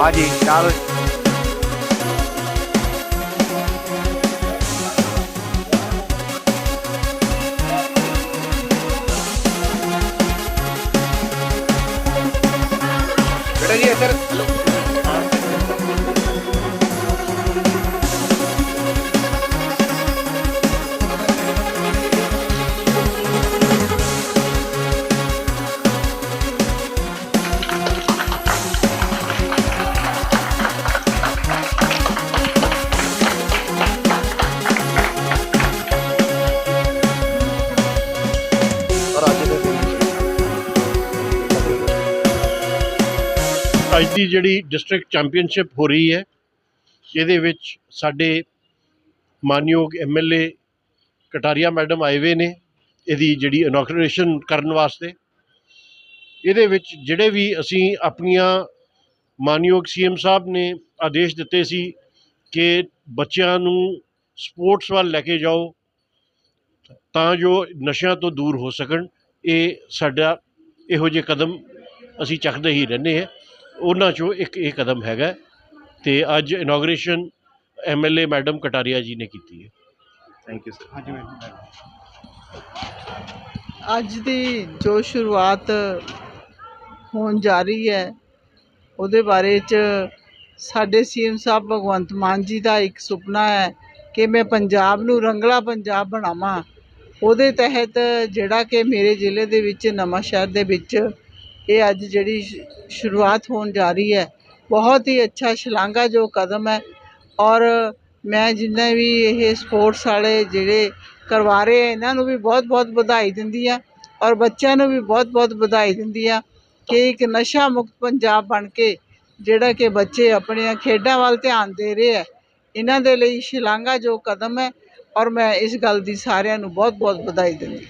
ਹਾਂਜੀ ਨਾਲ ਬੇਟਾ ਜੀ ਇੱਧਰ ਦੀ ਜਿਹੜੀ ਡਿਸਟ੍ਰਿਕਟ ਚੈਂਪੀਅਨਸ਼ਿਪ ਹੋ ਰਹੀ ਹੈ, ਇਹਦੇ ਵਿੱਚ ਸਾਡੇ ਮਾਨਯੋਗ ਐਮਐਲਏ ਕਟਾਰੀਆ ਮੈਡਮ ਆਏ ਹੋਏ ਨੇ, ਇਹਦੀ ਜਿਹੜੀ ਇਨੋਗਰੇਸ਼ਨ ਕਰਨ ਵਾਸਤੇ। ਇਹਦੇ ਵਿੱਚ ਜਿਹੜੇ ਵੀ ਅਸੀਂ ਆਪਣੀਆਂ ਮਾਨਯੋਗ ਸੀਐਮ ਸਾਹਿਬ ਨੇ ਆਦੇਸ਼ ਦਿੱਤੇ ਸੀ ਕਿ ਬੱਚਿਆਂ ਨੂੰ ਸਪੋਰਟਸ ਵੱਲ ਲੈ ਕੇ ਜਾਓ, ਤਾਂ ਜੋ ਨਸ਼ਿਆਂ ਤੋਂ ਦੂਰ ਹੋ ਸਕਣ, ਇਹ ਸਾਡਾ ਇਹੋ ਜਿਹੇ ਕਦਮ ਅਸੀਂ ਚੱਕਦੇ ਹੀ ਰਹਿੰਦੇ ਹਾਂ। ਉਹਨਾਂ ਚੋਂ ਇੱਕ ਇਹ ਕਦਮ ਹੈਗਾ ਤੇ ਅੱਜ ਇਨੋਗ੍ਰੇਸ਼ਨ ਐਮਐਲਏ ਮੈਡਮ ਕਟਾਰੀਆ ਜੀ ਨੇ ਕੀਤੀ ਹੈ। ਥੈਂਕ ਯੂ ਸਰ ਹਾਂਜੀ ਮੈਮ ਅੱਜ ਦੀ ਜੋ ਸ਼ੁਰੂਆਤ ਹੋਣ ਜਾ ਰਹੀ ਹੈ ਉਹਦੇ ਬਾਰੇ ਚ ਸਾਡੇ ਸੀਐਮ ਸਾਹਿਬ ਭਗਵੰਤ ਮਾਨ ਜੀ ਦਾ ਇੱਕ ਸੁਪਨਾ ਹੈ ਕਿ ਮੈਂ ਪੰਜਾਬ ਨੂੰ ਰੰਗਲਾ ਪੰਜਾਬ ਬਣਾਵਾਂ। ਉਹਦੇ ਤਹਿਤ ਜਿਹੜਾ ਕਿ ਮੇਰੇ ਜ਼ਿਲ੍ਹੇ ਦੇ ਵਿੱਚ ਨਵਾਂ ਸ਼ਹਿਰ ਦੇ ਵਿੱਚ ਇਹ ਅੱਜ ਜਿਹੜੀ ਸ਼- ਸ਼ੁਰੂਆਤ ਹੋਣ ਜਾ ਰਹੀ ਹੈ, ਬਹੁਤ ਹੀ ਅੱਛਾ ਸ਼ਲਾਘਾਯੋਗ ਕਦਮ ਹੈ ਔਰ ਮੈਂ ਜਿੰਨੇ ਵੀ ਇਹ ਸਪੋਰਟਸ ਵਾਲੇ ਜਿਹੜੇ ਕਰਵਾ ਰਹੇ ਹੈ ਇਹਨਾਂ ਨੂੰ ਵੀ ਬਹੁਤ ਬਹੁਤ ਵਧਾਈ ਦਿੰਦੀ ਆ ਔਰ ਬੱਚਿਆਂ ਨੂੰ ਵੀ ਬਹੁਤ ਬਹੁਤ ਵਧਾਈ ਦਿੰਦੀ ਆ ਕਿ ਇੱਕ ਨਸ਼ਾ ਮੁਕਤ ਪੰਜਾਬ ਬਣ ਕੇ ਜਿਹੜਾ ਕਿ ਬੱਚੇ ਆਪਣੀਆਂ ਖੇਡਾਂ ਵੱਲ ਧਿਆਨ ਦੇ ਰਹੇ ਆ ਇਹਨਾਂ ਦੇ ਲਈ ਸ਼ਲਾਘਾਯੋਗ ਕਦਮ ਹੈ ਔਰ ਮੈਂ ਇਸ ਗੱਲ ਦੀ ਸਾਰਿਆਂ ਨੂੰ ਬਹੁਤ ਬਹੁਤ ਵਧਾਈ ਦਿੰਦੀ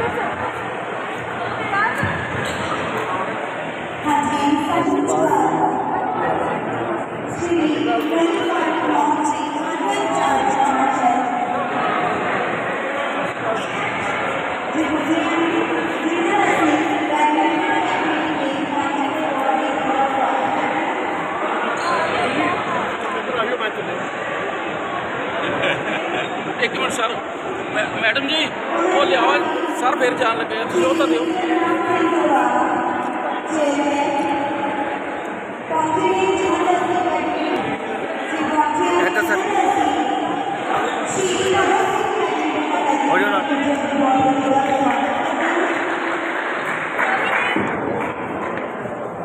Listen. ਸਰ ਫੇਰ ਜਾਣ ਲੱਗੇ ਆ, ਤੁਸੀਂ ਉਹ ਤਾਂ ਦਿਓ। ਇੱਧਰ ਸਰ। ਹੋ ਜਾਓ ਨਾ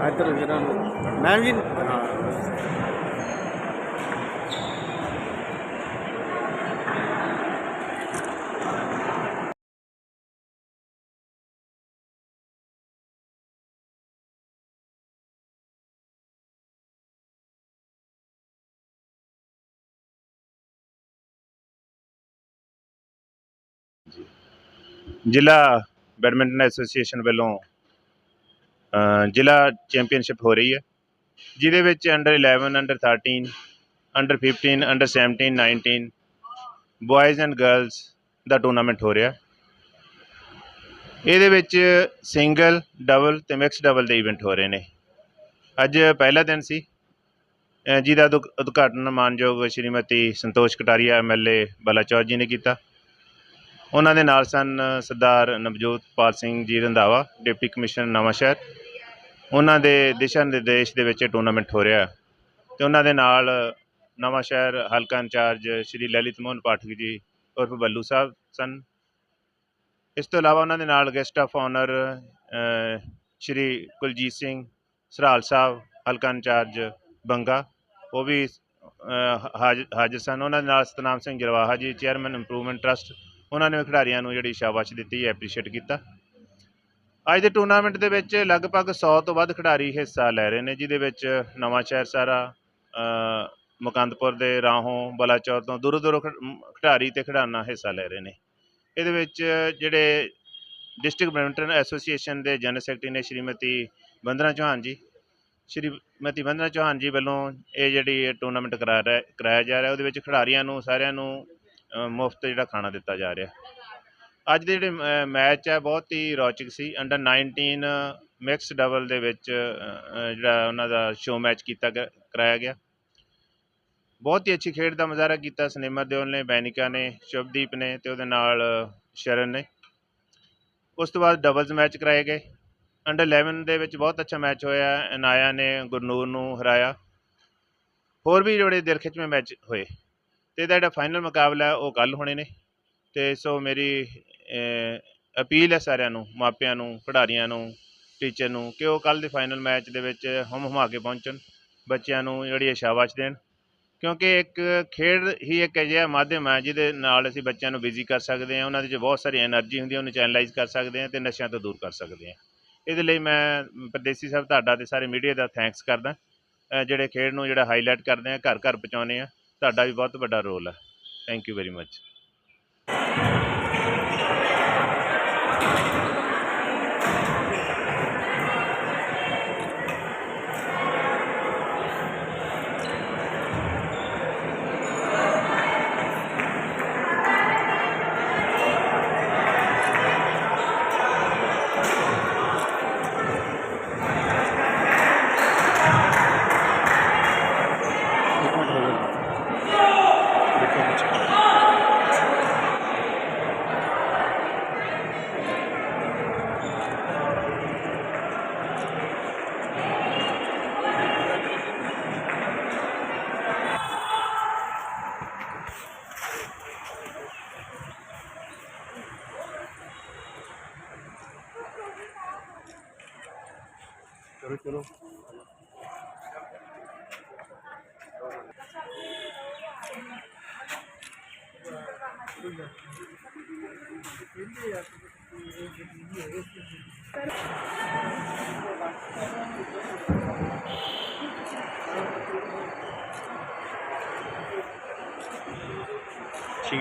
ਇੱਧਰ ਜਿਹੜਾ ਮੈਮ ਜੀ। ਹਾਂ ਜ਼ਿਲ੍ਹਾ ਬੈਡਮਿੰਟਨ ਐਸੋਸੀਏਸ਼ਨ ਵੱਲੋਂ ਜ਼ਿਲ੍ਹਾ ਚੈਂਪੀਅਨਸ਼ਿਪ ਹੋ ਰਹੀ ਹੈ, ਜਿਹਦੇ ਵਿੱਚ under 11 under 13 under 15 under 17 19 boys and girls the tournament ਹੋ ਰਿਹਾ। ਇਹਦੇ ਵਿੱਚ ਸਿੰਗਲ ਡਬਲ ਤੇ ਮਿਕਸ ਡਬਲ ਦੇ ਇਵੈਂਟ ਹੋ ਰਹੇ ਨੇ। ਅੱਜ ਪਹਿਲਾ ਦਿਨ ਸੀ ਜਿਹਦਾ ਉਦਘ- ਉਦਘਾਟਨ ਮਾਨਯੋਗ ਸ਼੍ਰੀਮਤੀ ਸੰਤੋਸ਼ ਕਟਾਰੀਆ ਐਮਐਲਏ ਬਲਾਚੌਰ ਜੀ ਨੇ ਕੀਤਾ। ਉਹਨਾਂ ਦੇ ਨਾਲ ਸਨ ਸਰਦਾਰ ਨਵਜੋਤ ਪਾਲ ਸਿੰਘ ਜੀ ਰੰਧਾਵਾ ਡਿਪਟੀ ਕਮਿਸ਼ਨਰ ਨਵਾਂਸ਼ਹਿਰ ਉਹਨਾਂ ਦੇ ਦਿਸ਼ਾ ਨਿਰਦੇਸ਼ ਦੇ ਵਿੱਚ ਇਹ ਟੂਰਨਾਮੈਂਟ ਹੋ ਰਿਹਾ ਤੇ ਉਹਨਾਂ ਦੇ ਨਾਲ ਨਵਾਂਸ਼ਹਿਰ ਹਲਕਾ ਇੰਚਾਰਜ ਸ਼੍ਰੀ ਲਲਿਤ ਮੋਹਨ ਪਾਠਕ ਜੀ ਉਰਫ ਬੱਲੂ ਸਾਹਿਬ ਸਨ। ਇਸ ਤੋਂ ਇਲਾਵਾ ਉਹਨਾਂ ਦੇ ਨਾਲ guest of honour Shri Kuljit Singh Saral Sahib ਹਲਕਾ ਇੰਚਾਰਜ ਬੰਗਾ ਉਹ ਵੀ ਅ, ਹਾਜ਼- ਹਾਜ਼ਰ ਸਨ। ਉਹਨਾਂ ਦੇ ਨਾਲ ਸਤਨਾਮ ਸਿੰਘ ਜਰਵਾਹਾ ਜੀ ਚੇਅਰਮੈਨ ਇੰਪਰੂਵਮੈਂਟ ਟਰਸਟ ਉਹਨਾਂ ਨੇ ਖਿਡਾਰੀਆਂ ਨੂੰ ਜਿਹੜੀ ਸ਼ਾਬਾਸ਼ ਦਿੱਤੀ ਐਪਰੀਸ਼ੀਏਟ ਕੀਤਾ। ਅੱਜ ਦੇ ਟੂਰਨਾਮੈਂਟ ਦੇ ਵਿੱਚ ਲਗਭਗ 100 ਤੋਂ ਵੱਧ ਖਿਡਾਰੀ ਹਿੱਸਾ ਲੈ ਰਹੇ ਨੇ, ਜਿਹਦੇ ਵਿੱਚ ਨਵਾਂ ਸ਼ਹਿਰ ਸਾਰਾ ਮੁਕੰਦਪੁਰ ਦੇ ਰਾਹੋਂ, ਬਲਾਚੌਰ ਤੋਂ ਦੂਰੋਂ ਦੂਰੋਂ ਖਿ- ਖਿਡਾਰੀ ਤੇ ਖਿਡਾਰਨਾ ਹਿੱਸਾ ਲੈ ਰਹੇ ਨੇ। ਇਹਦੇ ਵਿੱਚ ਜਿਹੜੇ ਡਿਸਟ੍ਰਿਕਟ ਬੈਡਮਿੰਟਨ ਐਸੋਸੀਏਸ਼ਨ ਦੇ ਜਨਰਲ ਸੈਕਟਰੀ ਨੇ ਸ਼੍ਰੀਮਤੀ ਬੰਦਨਾ ਚੌਹਾਨ ਜੀ। ਸ਼੍ਰੀਮਤੀ ਬੰਦਨਾ ਚੌਹਾਨ ਜੀ ਵੱਲੋਂ ਇਹ ਜਿਹੜੀ ਟੂਰਨਾਮੈਂਟ ਕਰਾ ਰਿਹਾ ਕਰਾਇਆ ਜਾ ਰਿਹਾ, ਉਹਦੇ ਵਿੱਚ ਖਿਡਾਰੀਆਂ ਨੂੰ ਸਾਰਿਆਂ ਨੂੰ ਮੁਫਤ ਜਿਹੜਾ ਖਾਣਾ ਦਿੱਤਾ ਜਾ ਰਿਹਾ। ਅੱਜ ਦੇ ਜਿਹੜੇ ਮੈਚ ਹੈ, ਬਹੁਤ ਹੀ ਰੌਚਕ ਸੀ। ਅੰਡਰ 19 ਮਿਕਸ ਡਬਲ ਦੇ ਵਿੱਚ ਜਿਹੜਾ ਉਹਨਾਂ ਦਾ ਸ਼ੋ ਮੈਚ ਕੀਤਾ ਗਿਆ- ਕਰਾਇਆ ਗਿਆ। ਬਹੁਤ ਹੀ ਅੱਛੀ ਖੇਡ ਦਾ ਮੁਜ਼ਾਹਰਾ ਕੀਤਾ ਸਨੇਮਰ ਦਿਓਲ ਨੇ, ਬੈਨਿਕਾ ਨੇ, ਸ਼ੁਭਦੀਪ ਨੇ ਤੇ ਉਹਦੇ ਨਾਲ ਸ਼ਰਨ ਨੇ। ਉਸ ਤੋਂ ਬਾਅਦ ਡਬਲਸ ਮੈਚ ਕਰਾਏ ਗਏ। ਅੰਡਰ 11 ਦੇ ਵਿੱਚ ਬਹੁਤ ਅੱਛਾ ਮੈਚ ਹੋਇਆ। ਅਨਾਇਆ ਨੇ ਗੁਰਨੂਰ ਨੂੰ ਹਰਾਇਆ। ਹੋਰ ਵੀ ਜਿਹੜੇ ਦਿਲ ਖਿੱਚਵੇਂ ਮੈਚ ਹੋਏ। ਤੇ ਇਹਦਾ ਜਿਹੜਾ ਫਾਈਨਲ ਮੁਕਾਬਲਾ ਉਹ ਕੱਲ ਹੋਣੇ ਨੇ। ਤੇ ਸੋ ਮੇਰੀ ਅਪੀਲ ਹੈ ਸਾਰਿਆਂ ਨੂੰ, ਮਾਪਿਆਂ ਨੂੰ, ਖਿਡਾਰੀਆਂ ਨੂੰ ਟੀਚਰ ਨੂੰ, ਕਿ ਉਹ ਕੱਲ ਦੇ ਫਾਈਨਲ ਮੈਚ ਦੇ ਵਿੱਚ ਹਮ ਹਮਾ ਕੇ ਪਹੁੰਚਣ, ਬੱਚਿਆਂ ਨੂੰ ਜਿਹੜੀ ਸ਼ਾਬਾਸ਼ ਦੇਣ। ਕਿਉਂਕਿ ਇੱਕ ਖੇਡ ਹੀ ਇੱਕ ਅਜਿਹਾ ਮਾਧਿਅਮ ਹੈ, ਜਿਹਦੇ ਨਾਲ ਅਸੀਂ ਬੱਚਿਆਂ ਨੂੰ ਬਿਜ਼ੀ ਕਰ ਸਕਦੇ ਹਾਂ। ਉਹਨਾਂ ਦੇ ਵਿੱਚ ਬਹੁਤ ਸਾਰੀ એનર્ਜੀ ਹੁੰਦੀ ਹੈ, ਉਹਨੂੰ ਚੈਨਲਾਈਜ਼ ਕਰ ਸਕਦੇ ਹਾਂ ਤੇ ਨਸ਼ਿਆਂ ਤੋਂ ਦੂਰ ਕਰ ਸਕਦੇ ਹਾਂ। ਇਹਦੇ ਲਈ ਮੈਂ ਪ੍ਰਦੇਸੀ ਸਾਹਿਬ, ਤੁਹਾਡਾ ਤੇ ਸਾਰੇ ਮੀਡੀਆ ਦਾ ਥੈਂਕਸ ਕਰਦਾ। ਜਿਹੜੇ ਖੇਡ ਨੂੰ ਜਿਹੜਾ ਹਾਈਲਾਈਟ ਕਰਦੇ ਆ ਘਰ ਘਰ ਪਹੁੰਚਾਉਂਦੇ ਆ ਤੁਹਾਡਾ ਵੀ ਬਹੁਤ ਵੱਡਾ ਰੋਲ ਹੈ। ਥੈਂਕ ਯੂ ਵੈਰੀ ਮੱਚ ਠੀਕ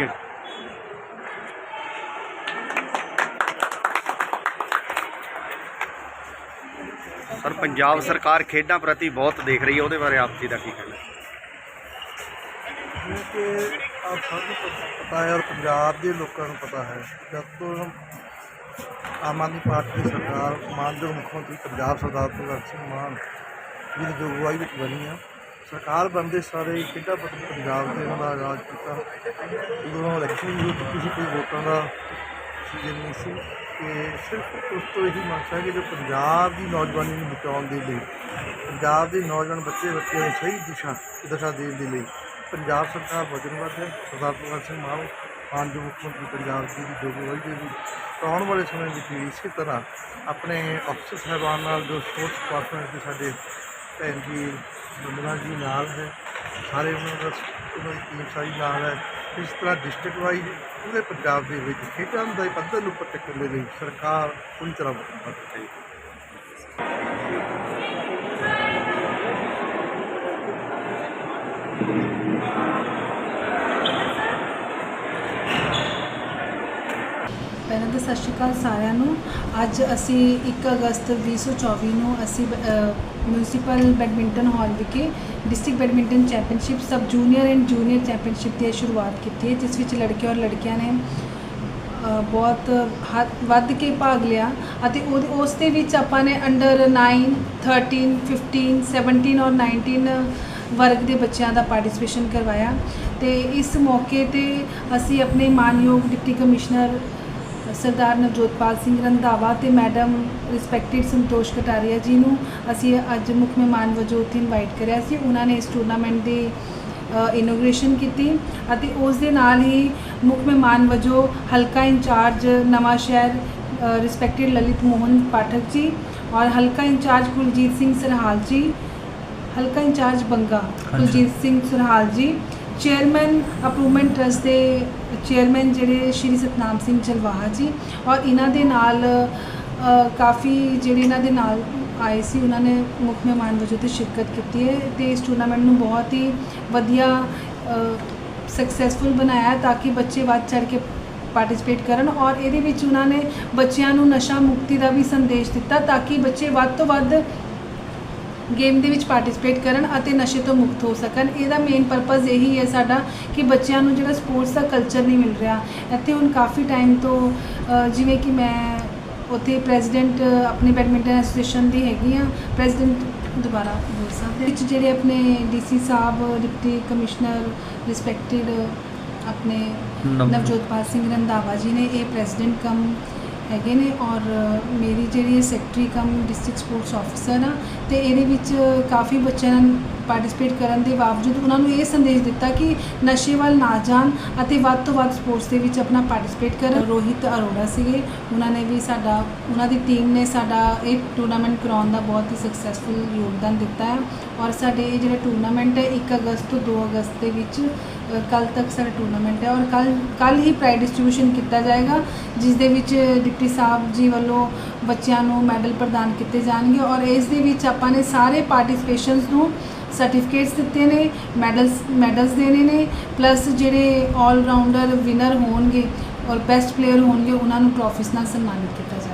ਹੈ ਸਰ ਪੰਜਾਬ ਸਰਕਾਰ ਖੇਡਾਂ ਪ੍ਰਤੀ ਬਹੁਤ ਦੇਖ ਰਹੀ ਹੈ ਉਹਦੇ ਬਾਰੇ ਆਪ ਜੀ ਦਾ ਕੀ ਕਹਿਣਾ ਹੈ ਸਭ ਨੂੰ ਪਤਾ ਹੈ ਔਰ ਪੰਜਾਬ ਦੇ ਲੋਕਾਂ ਨੂੰ ਪਤਾ ਹੈ। ਜਦ ਤੋਂ ਆਮ ਆਦਮੀ ਪਾਰਟੀ ਦੀ ਸਰਕਾਰ ਮਾਨਯੋਗ ਮੁੱਖ ਮੰਤਰੀ ਪੰਜਾਬ ਸਰਦਾਰ ਭਗਵੰਤ ਸਿੰਘ ਮਾਨ ਜੀ ਦੀ ਜੋ ਅਗਵਾਈ ਵਿੱਚ ਬਣੀ ਆ, ਸਰਕਾਰ ਬਣਦੇ ਸਾਰੇ ਖੇਡਾਂ ਪੱਧਰ ਪੰਜਾਬ ਦੇ ਉਹਨਾਂ ਦਾ ਰਾਜ ਕੀਤਾ। ਉਦੋਂ ਇਲੈਕਸ਼ਨ ਵੀ ਹੋ ਚੁੱਕੀ ਕੋਈ ਵੋਟਾਂ ਦਾ ਸੀਜ਼ਨ ਨਹੀਂ ਸੀ। ਤੇ ਸਿਰਫ ਉਸ ਤੋਂ ਇਹੀ ਮੰਗ ਹੈ ਕਿ ਜੋ ਪੰਜਾਬ ਦੀ ਨੌਜਵਾਨੀ ਨੂੰ ਬਚਾਉਣ ਦੇ ਲਈ, ਪੰਜਾਬ ਦੇ ਨੌਜਵਾਨ ਬੱਚੇ ਬੱਚਿਆਂ ਨੂੰ ਸਹੀ ਦਿਸ਼ਾ ਦਿਸ਼ਾ ਦੇਣ ਦੇ ਲਈ ਪੰਜਾਬ ਸਰਕਾਰ ਵਚਨਬੱਧ ਹੈ। ਸਰਦਾਰ ਭਗਵੰਤ ਸਿੰਘ ਮਾਨ ਮਾਨਯੋਗ ਮੁੱਖ ਮੰਤਰੀ ਪੰਜਾਬ ਜੀ ਦੀ ਜੋ ਅਗਵਾਈ ਦੇ ਵਿੱਚ ਆਉਣ ਵਾਲੇ ਸਮੇਂ ਵਿੱਚ ਵੀ ਇਸੇ ਤਰ੍ਹਾਂ ਆਪਣੇ ਅਫਸਰ ਸਾਹਿਬਾਨ ਨਾਲ ਜੋ ਸਪੋਰਟਸ ਡਿਪਾਰਟਮੈਂਟ ਦੇ ਸਾਡੇ ਭੈਣ ਜੀ ਬੰਦਨਾ ਜੀ ਨਾਲ ਹੈ। ਸਾਰੇ ਉਹਨਾਂ ਦਾ ਉਹਨਾਂ ਦੀ ਟੀਮ ਸਾਰੀ ਨਾਲ ਹੈ। ਇਸ ਤਰ੍ਹਾਂ ਡਿਸਟ੍ਰਿਕਟ ਵਾਈਜ਼ ਪੂਰੇ ਪੰਜਾਬ ਦੇ ਵਿੱਚ ਖੇਡਾਂ ਦੇ ਪੱਧਰ ਨੂੰ ਉੱਪਰ ਚੱਕਣ ਦੇ ਲਈ ਸਰਕਾਰ ਪੂਰੀ ਤਰ੍ਹਾਂ ਵਚਨਬੱਧ ਹੈ। ਪਹਿਲਾਂ ਤਾਂ ਸਤਿ ਸ਼੍ਰੀ ਅਕਾਲ ਸਾਰਿਆਂ ਨੂੰ। ਅੱਜ ਅਸੀਂ 1 ਅਗਸਤ 2024 ਨੂੰ ਅਸੀਂ ਮਿਊਨਿਸਪਲ ਬੈਡਮਿੰਟਨ ਹਾਲ ਵਿਖੇ district badminton championship sub junior and junior championship ਦੀ ਸ਼ੁਰੂਆਤ ਕੀਤੀ ਹੈ, ਜਿਸ ਵਿੱਚ ਲੜਕੇ ਔਰ ਲੜਕੀਆਂ ਨੇ ਬਹੁਤ ਹੱਦ, ਵੱਧ ਕੇ ਭਾਗ ਲਿਆ ਅਤੇ ਉਹਦੇ, ਉਸ ਦੇ ਵਿੱਚ ਆਪਾਂ ਨੇ ਅੰਡਰ 9 13 15 17 ਔਰ 19 ਵਰਗ ਦੇ ਬੱਚਿਆਂ ਦਾ ਪਾਰਟਿਸਿਪੇਸ਼ਨ ਕਰਵਾਇਆ। ਤੇ ਇਸ ਮੌਕੇ ਤੇ ਅਸੀਂ ਆਪਣੇ ਮਾਨਯੋਗ ਡਿਪਟੀ ਕਮਿਸ਼ਨਰ ਸਰਦਾਰ ਨਵਜੋਤਪਾਲ ਸਿੰਘ ਰੰਧਾਵਾ ਤੇ ਮੈਡਮ ਰਿਸਪੈਕਟਿਡ ਸੰਤੋਸ਼ ਕਟਾਰੀਆ ਜੀ ਨੂੰ ਅਸੀਂ ਅੱਜ ਮੁੱਖ ਮਹਿਮਾਨ ਵਜੋਂ ਉੱਥੇ ਇਨਵਾਈਟ ਕਰਿਆ ਸੀ। ਉਹਨਾਂ ਨੇ ਇਸ ਟੂਰਨਾਮੈਂਟ ਦੀ ਇਨੋਗ੍ਰੇਸ਼ਨ ਕੀਤੀ ਅਤੇ ਉਸ ਦੇ ਨਾਲ ਹੀ ਮੁੱਖ ਮਹਿਮਾਨ ਵਜੋਂ ਹਲਕਾ ਇੰਚਾਰਜ ਨਵਾਂ ਸ਼ਹਿਰ ਰਿਸਪੈਕਟਿਡ ਲਲਿਤ ਮੋਹਨ ਪਾਠਕ ਜੀ ਔਰ ਹਲਕਾ ਇੰਚਾਰਜ ਕੁਲਜੀਤ ਸਿੰਘ ਸਰਹਾਲ ਜੀ ਹਲਕਾ incharge Banga Kuljit Singh Sarhal ji chairman improvement trust ਦੇ ਚੇਅਰਮੈਨ ਜਿਹੜੇ ਸ਼੍ਰੀ ਸਤਨਾਮ ਸਿੰਘ ਜਲਵਾਹਾ ਜੀ ਔਰ ਇਹਨਾਂ ਦੇ ਨਾਲ ਕਾਫੀ ਜਿਹੜੇ ਇਹਨਾਂ ਦੇ ਨਾਲ ਆਏ ਸੀ, ਉਹਨਾਂ ਨੇ ਮੁੱਖ ਮਹਿਮਾਨ ਵਜੋਂ ਤੇ ਸ਼ਿਰਕਤ ਕੀਤੀ ਹੈ। ਤੇ ਇਸ ਟੂਰਨਾਮੈਂਟ ਨੂੰ ਬਹੁਤ ਹੀ ਵਧੀਆ ਸਕਸੈਸਫੁਲ ਬਣਾਇਆ ਤਾਂ ਕਿ ਬੱਚੇ ਵੱਧ ਚੜ ਕੇ ਪਾਰਟਿਸਿਪੇਟ ਕਰਨ ਔਰ ਇਹਦੇ ਵਿੱਚ ਉਹਨਾਂ ਨੇ ਬੱਚਿਆਂ ਨੂੰ ਨਸ਼ਾ ਮੁਕਤੀ ਦਾ ਵੀ ਸੰਦੇਸ਼ ਦਿੱਤਾ ਤਾਂ ਕਿ ਬੱਚੇ ਵੱਧ ਤੋਂ ਵੱਧ ਗੇਮ ਦੇ ਵਿੱਚ ਪਾਰਟਿਸਿਪੇਟ ਕਰਨ ਅਤੇ ਨਸ਼ੇ ਤੋਂ ਮੁਕਤ ਹੋ ਸਕਣ। ਇਹਦਾ ਮੇਨ ਪਰਪਸ ਇਹੀ ਹੈ ਸਾਡਾ ਕਿ ਬੱਚਿਆਂ ਨੂੰ ਜਿਹੜਾ ਸਪੋਰਟਸ ਦਾ ਕਲਚਰ ਨਹੀਂ ਮਿਲ ਰਿਹਾ। ਇੱਥੇ ਹੁਣ ਕਾਫੀ ਟਾਈਮ ਤੋਂ ਜਿਵੇਂ ਕਿ ਮੈਂ ਉੱਥੇ ਪ੍ਰੈਜ਼ੀਡੈਂਟ ਆਪਣੇ ਬੈਡਮਿੰਟਨ ਐਸੋਸੀਏਸ਼ਨ ਦੀ ਹੈਗੀ ਆ ਪ੍ਰੈਜ਼ੀਡੈਂਟ ਦੁਬਾਰਾ ਬੋਲ ਸਕਦੇ ਵਿੱਚ ਜਿਹੜੇ ਆਪਣੇ DC Sahib deputy commissioner respected ਆਪਣੇ ਨਵਜੋਤਪਾਲ ਸਿੰਘ ਰੰਧਾਵਾ ਜੀ ਨੇ ਇਹ ਪ੍ਰੈਜ਼ੀਡੈਂਟ ਕਮ ਹੈਗੇ ਨੇ ਔਰ ਮੇਰੀ ਜਿਹੜੀ secretary cum district sports officer ਆ ਤੇ ਇਹਦੇ ਵਿੱਚ ਕਾਫੀ ਬੱਚਿਆਂ ਨੇ ਪਾਰਟਿਸਿਪੇਟ ਕਰਨ ਦੇ ਬਾਵਜੂਦ ਉਹਨਾਂ ਨੂੰ ਇਹ ਸੰਦੇਸ਼ ਦਿੱਤਾ ਕਿ ਨਸ਼ੇ ਵੱਲ ਨਾ ਜਾਣ ਅਤੇ ਵੱਧ ਤੋਂ ਵੱਧ ਸਪੋਰਟਸ ਦੇ ਵਿੱਚ ਆਪਣਾ ਪਾਰਟਿਸਿਪੇਟ ਕਰਨ। ਰੋਹਿਤ ਅਰੋੜਾ ਸੀਗੇ। ਉਹਨਾਂ ਨੇ ਵੀ ਸਾਡਾ, ਉਹਨਾਂ ਦੀ ਟੀਮ ਨੇ ਸਾਡਾ ਇਹ ਟੂਰਨਾਮੈਂਟ ਕਰਾਉਣ ਦਾ ਬਹੁਤ ਹੀ ਸਕਸੈਸਫੁਲ ਯੋਗਦਾਨ ਦਿੱਤਾ ਹੈ। ਔਰ ਸਾਡੇ ਇਹ ਜਿਹੜਾ ਟੂਰਨਾਮੈਂਟ ਹੈ 1 ਅਗਸਤ ਤੋਂ 2 ਅਗਸਤ ਦੇ ਵਿੱਚ ਕੱਲ ਤੱਕ ਸਾਡਾ ਟੂਰਨਾਮੈਂਟ ਹੈ ਔਰ ਕੱਲ ਕੱਲ ਹੀ ਪ੍ਰਾਈਜ਼ ਡਿਸਟ੍ਰੀਬਿਊਸ਼ਨ ਕੀਤਾ ਜਾਏਗਾ, ਜਿਸ ਦੇ ਵਿੱਚ ਡਿਪਟੀ ਸਾਹਿਬ ਜੀ ਵੱਲੋਂ ਬੱਚਿਆਂ ਨੂੰ ਮੈਡਲ ਪ੍ਰਦਾਨ ਕੀਤੇ ਜਾਣਗੇ ਔਰ ਇਸ ਦੇ ਵਿੱਚ ਆਪਾਂ ਨੇ ਸਾਰੇ ਪਾਰਟਿਸਿਪੇਸ਼ਨਸ ਨੂੰ ਸਰਟੀਫਿਕੇਟਸ ਦਿੱਤੇ ਨੇ ਮੈਡਲਸ ਮੈਡਲਸ ਦੇਣੇ ਨੇ ਪਲੱਸ ਜਿਹੜੇ 올 ਰਾਊਂਡਰ ਵਿਨਰ ਹੋਣਗੇ ਔਰ ਬੈਸਟ ਪਲੇਅਰ ਹੋਣਗੇ, ਉਹਨਾਂ ਨੂੰ ਟਰੋਫੀਸ ਨਾਲ ਸਨਮਾਨਿਤ ਕੀਤਾ ਜਾਏਗਾ।